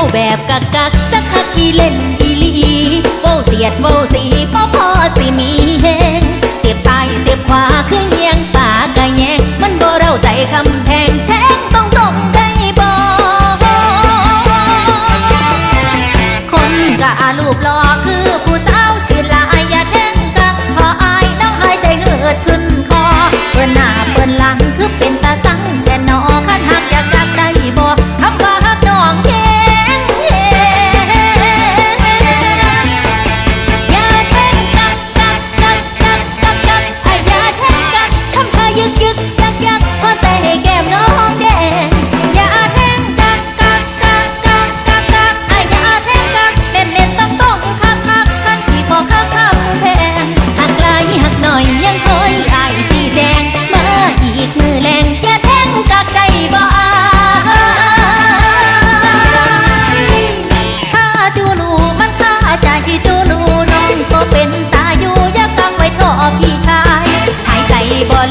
ว้าแบบกักกักจะคักอีเล่นอีลีเว้าเสียดเว้าสี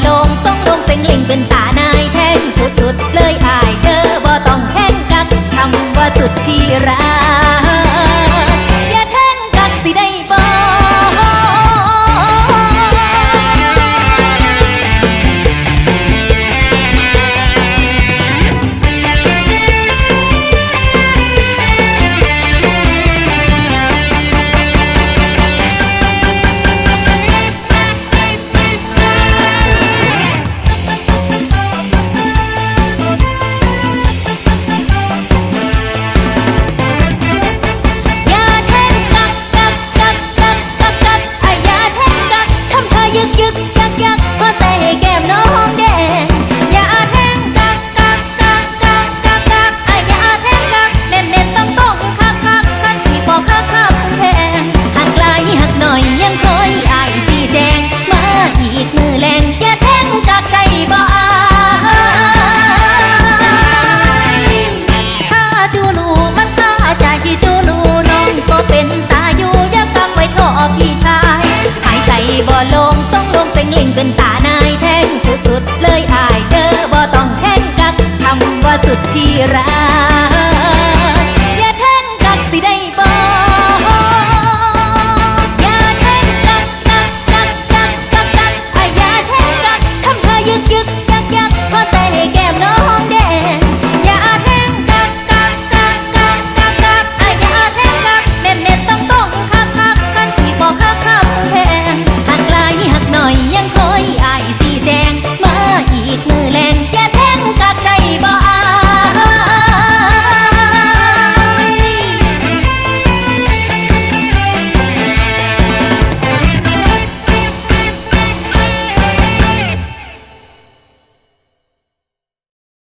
ลงทรงลงเซ็งลิงเป็นตานายแท่งสุดๆเลยอายเธอบ่ต้องแห้งกักคำว่าสุดที่รัก